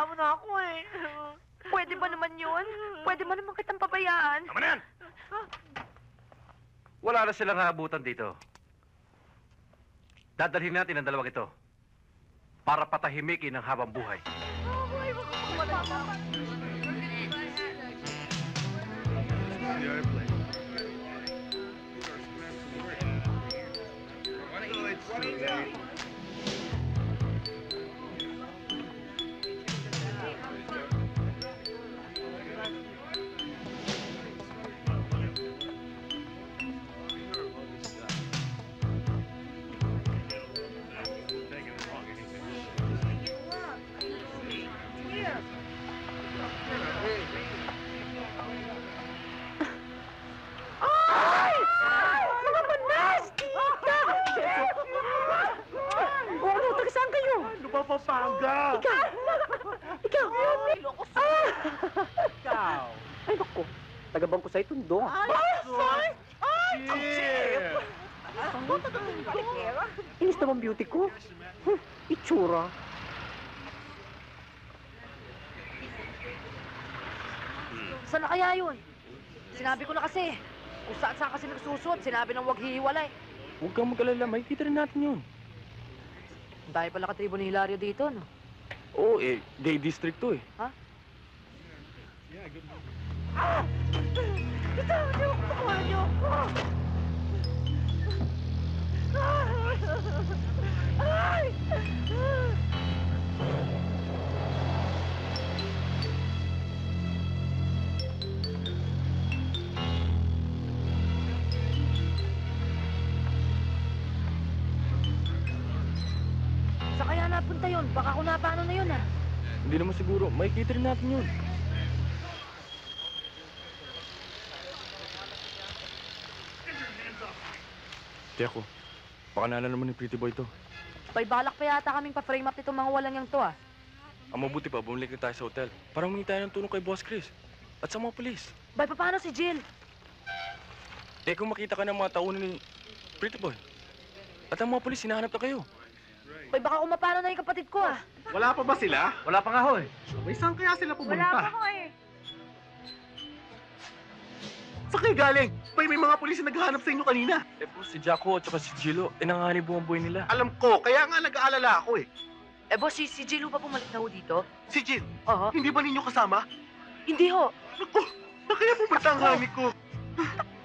Pabayaan mo na ako eh. Pwede ba naman yun? Pwede mo naman kitang pabayaan. Tama na yan! Wala na silang haabutan dito. Dadalhin natin ang dalawang ito para patahimikin ang habang buhay. Ay! Ba, Pampanga? Ikaw! Ikaw! Ah! Ikaw. Ay, naku. Taga-bangko sa itundo. Ay! Ay! Inis naman beauty ko. Hmm, itsura. Saan na kaya yun? Sinabi ko na kasi. Kung saan saan kasi nagsusot, sinabi nang huwag hihiwalay. Huwag kang mag-alala, makikita rin natin yun. Dahil pala katribo ni Hilario dito, no? Oo, eh, gay district to eh. Saan kaya napunta yun? Baka kung napaano na yun, ah. Hindi naman siguro, makikita rin natin yun. Tiyak ko, baka naalala naman ni Pretty Boy to. May balak pa yata kaming pa-frame up itong mga walang yang to, ah. Ang mabuti pa, bumalik na tayo sa hotel. Para humingi tayo ng tulong kay Boss Chris. At sa mga polis. Bay, paano si Jill? Eh kung makita ka ng mga taunan ni Pretty Boy. At ang mga polis, hinahanap na kayo. Bay, baka kung mapano na yung kapatid ko, ah. Wala pa ba sila? Wala pa nga ho eh. May saan kaya sila pumunta? ko, eh. Saan kayo galing? May may mga pulis na naghahanap sa inyo kanina. Eh po, si Jacko at saka si Gilo, eh nanganganib buong buhay nila. Alam ko, kaya nga nag-aalala ako eh. Eh, boss, si, si Jill ho ba bumalik na ho dito? Si Jin, Oo. hindi ba ninyo kasama? Hindi ho. Naku, na kaya pumunta ang hani ko?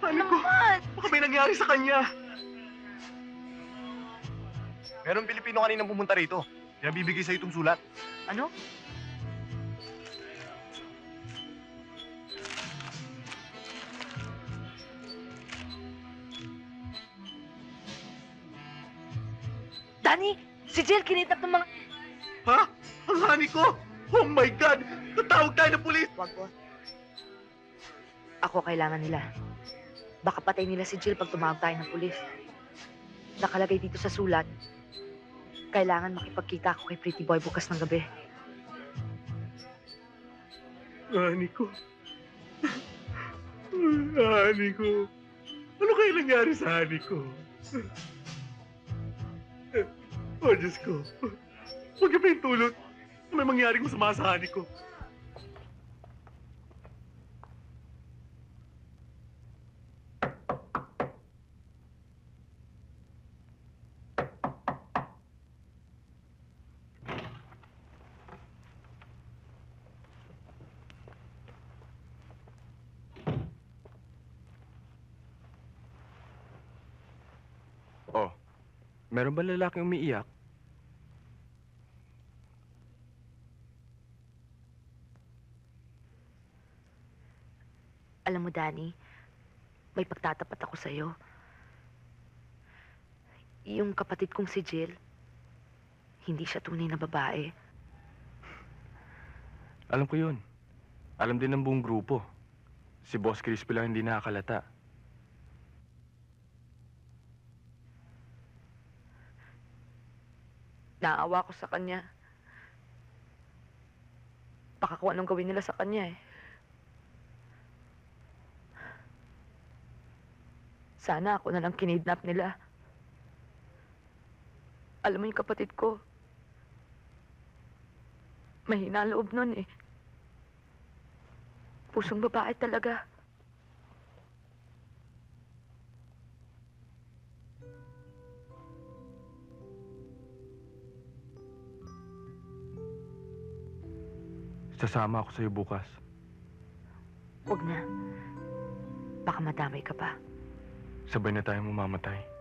Hani ko, baka may nangyari sa kanya. Merong Pilipino kaninang pumunta rito. Kaya bibigay sa itong sulat. Ano? Danny! Si Jill kinitap ng mga... Ha? Ang hani ko? Oh my God! Tatawag tayo ng pulis! Wag, boss. Ako kailangan nila. Baka patay nila si Jill pag tumawag tayo ng pulis. Nakalagay dito sa sulat, kailangan makipagkita ako kay Pretty Boy bukas ng gabi. Hani ko. Hani ko. Ano kaya nangyari sa hani ko? Oh, Diyos ko. Huwag ka pa tulot. May mangyaring masama sa hani ko. Meron ba lalaking umiiyak? Alam mo, Danny, may pagtatapat ako sa'yo. Yung kapatid kong si Jill, hindi siya tunay na babae. Alam ko yun. Alam din ng buong grupo. Si Boss Crispy lang hindi nakakalata. Naawa ko sa kanya. Baka kung anong gawin nila sa kanya eh. Sana ako na lang kinidnap nila. Alam mo yung kapatid ko, Mahina loob nun eh. Pusong babae talaga. Sasama ako sa'yo bukas. Huwag na. Baka madamay ka pa. Sabay na tayong mamamatay.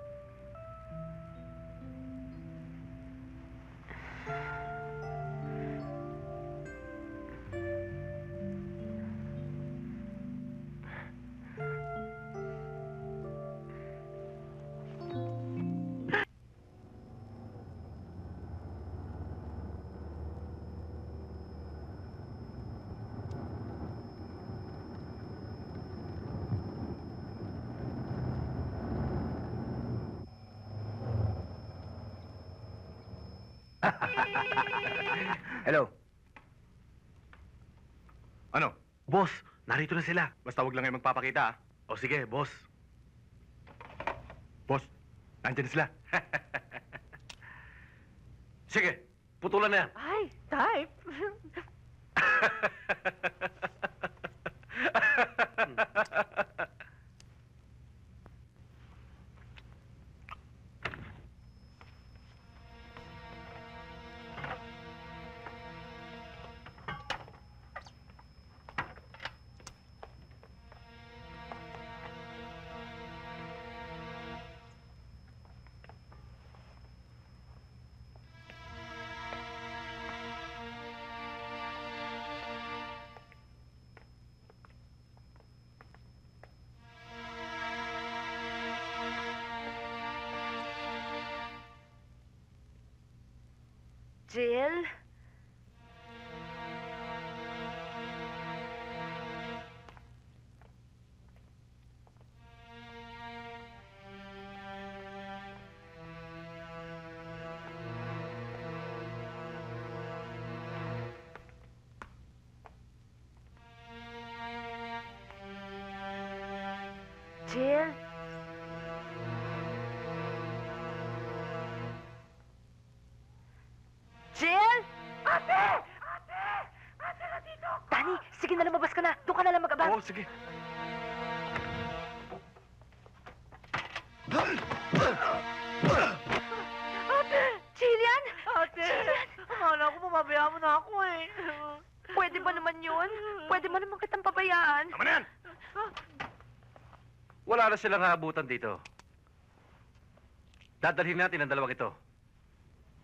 Hello. Ano? Boss, narito na sila. Basta wag lang kayo magpapakita, ah. O sige, boss. Boss, nandyan na sila. Sige, putulan na yan. Ay, type. Jill? Jill? Sige. Ate! Jillian? Ate, akala ko mamabayaan mo na ako eh. Pwede ba naman yun? Pwede mo naman kitang pabayaan. Tama na yan! Wala na silang haabutan dito. Dadalhin natin ang dalawang ito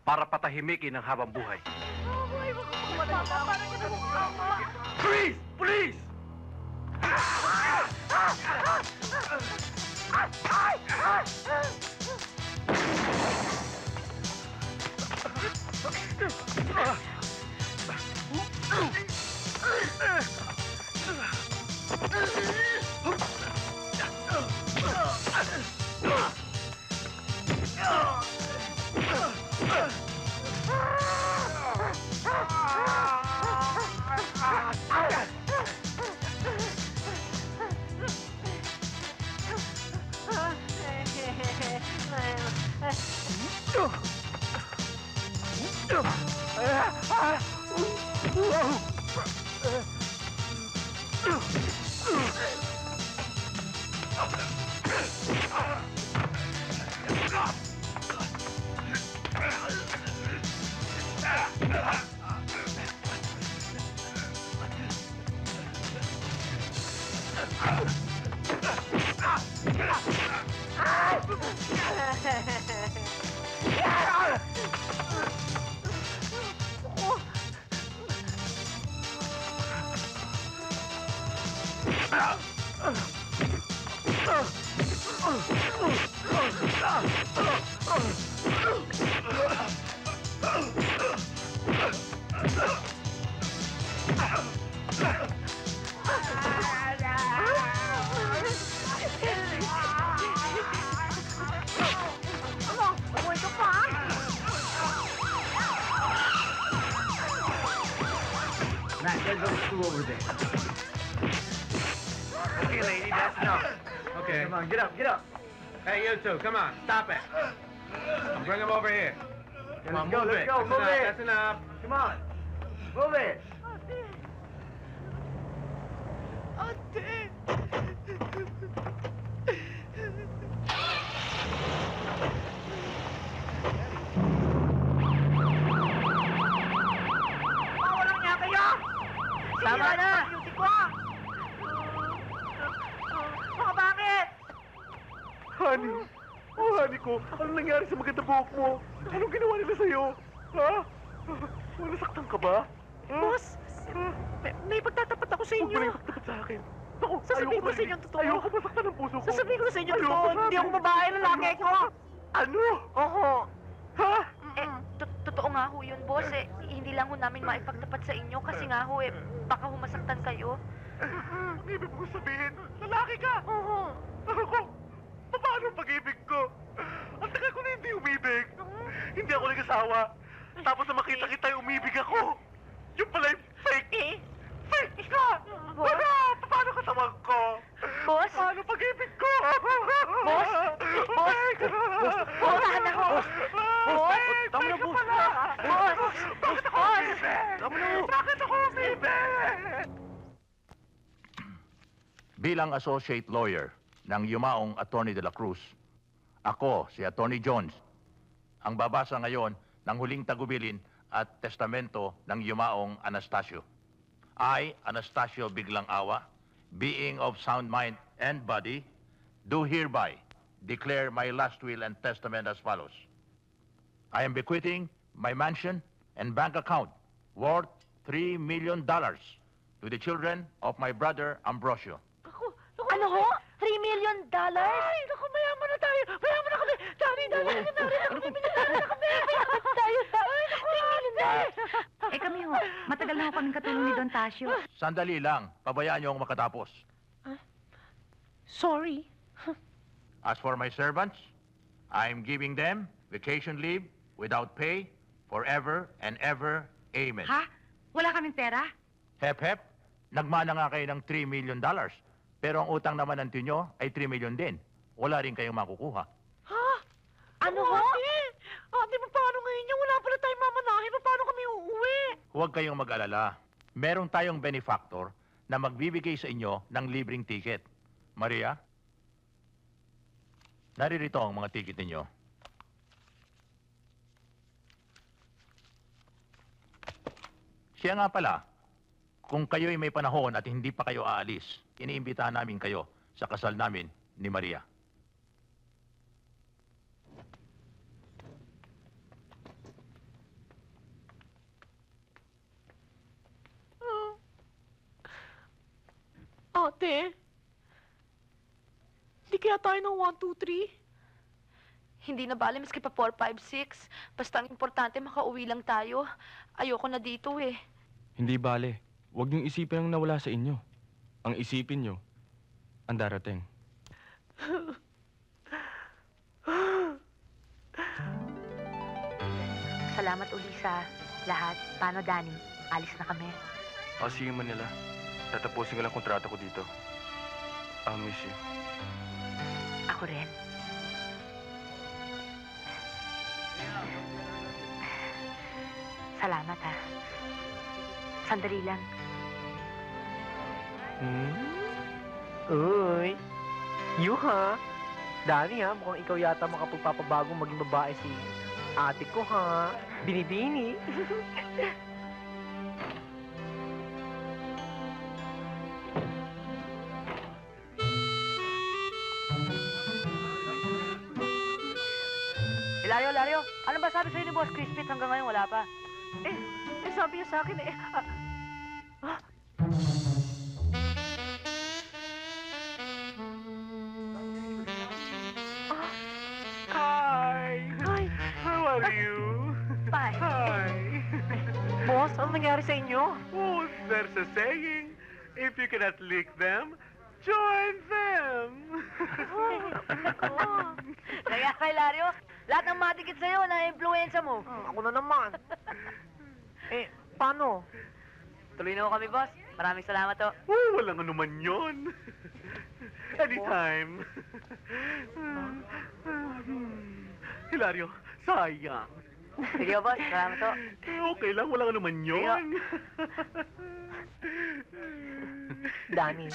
para patahimikin ang habang buhay. Police! Police! Matt, that goes through over there. Okay, lady, that's enough. Okay. Come on, get up, get up. Hey, you two, come on, stop it. Bring him over here. Come on, go, move let's it. go, that's move enough, it. That's enough. Come on. Move it! Ate! Mawalang niya kayo! Tama Sinira na! Honey! Oh, honey ko, ano nangyari sa maganda buhok mo? Anong ginawa nila sa'yo? Ha? Oh, nasaktan ka ba? Ha? Boss, may, may pagtatapat ako sa Huwag mo inyo. na sa akin. Naku, Sasabihin ko sa inyo ang totoo. Ayoko masaktan ang puso ko. Sasabihin ko sa inyo Ayoko, totoo, hindi ako babae, lalaki ko. Ano? Oo. Ha? Eh, to- totoo nga ho yun, boss. Eh, hindi lang ho namin maipagtapat sa inyo kasi nga ho, eh, baka humasaktan kayo. Ang ibig mo sabihin, lalaki ka! Oo. Ako, ang pag-ibig ko? Ang tagal ko na hindi umibig. Hindi ako nag-asawa. Tapos na makita kita umibig ako. Yung pala yung fake. Eh, Fake ka! Boss? Ano? Paano ka tawag ko? Boss? Paano pag-ibig ko? Boss? Boss? Fake! Boss, tahan ako. Boss? Tama na, boss. Boss? Bakit ako Boss? umibig? Tama na, boss. Bakit ako umibig? Bilang associate lawyer ng yumaong Attorney de la Cruz, ako, si Attorney Jones, ang babasa ngayon ng huling tagubilin at testamento ng yumaong Anastasio. I, Anastasio Biglang Awa, being of sound mind and body, do hereby declare my last will and testament as follows. I am bequeathing my mansion and bank account worth $3 million to the children of my brother Ambrosio. ako, ako. Ano ho? 3 million dollars? Ay, naku, mayaman na tayo. Mayaman na kami. Dari, dari, dari, dari. Naku, bibigyan na kami. Mayaman tayo. Ay, naku, Eh kami ho, matagal na ho kaming katulong ni Don Tasio. Sandali lang, pabayaan niyo akong makatapos. Sorry. As for my servants, I'm giving them vacation leave without pay forever and ever. Amen. Ha? Wala kaming pera? Hep hep, nagmana nga kayo ng 3 million dollars. Pero ang utang naman ng tinyo ay 3 million din. Wala rin kayong makukuha. Ha? Ano ho? Ate, ate, paano ngayon yan? Wala pala tayong mamanahin. Paano kami uuwi? Huwag kayong mag-alala. Meron tayong benefactor na magbibigay sa inyo ng libreng ticket. Maria? Naririto ang mga ticket ninyo. Siya nga pala, kung kayo'y may panahon at hindi pa kayo aalis, iniimbitahan namin kayo sa kasal namin ni Maria. Ate, hindi kaya tayo ng 1, 2, Hindi na bale, maski pa 4, 5, 6. Basta ang importante, makauwi lang tayo. Ayoko na dito eh. Hindi bale. Huwag niyong isipin ang nawala sa inyo. Ang isipin niyo, ang darating. Salamat uli sa lahat. Paano, Danny? Alis na kami. O sige Manila, tatapusin ko lang kontrata ko dito. I'll miss you. Ako rin. Salamat, ha. Sandali lang. Hmm? Uy, you ha? Dani ha, mukhang ikaw yata makapagpapabagong maging babae si ate ko ha. Binibini. Hilario, Hilario, ano ba sabi sa'yo ni Boss Crispit hanggang ngayon? Wala pa. Eh, eh sabi niya sa akin eh, ah, nangyari sa inyo? Oh, there's a saying. If you cannot lick them, join them. Kaya, Hilario, lahat ng matikit sa'yo na influensya mo. Ah, ako na naman. eh, paano? Tuloy na ho kami, boss. Maraming salamat, to. Oh, walang anuman yon. Anytime. Hilario, sayang. Sige boss, salamat. Eh, okay lang, wala ka naman yun. Danny.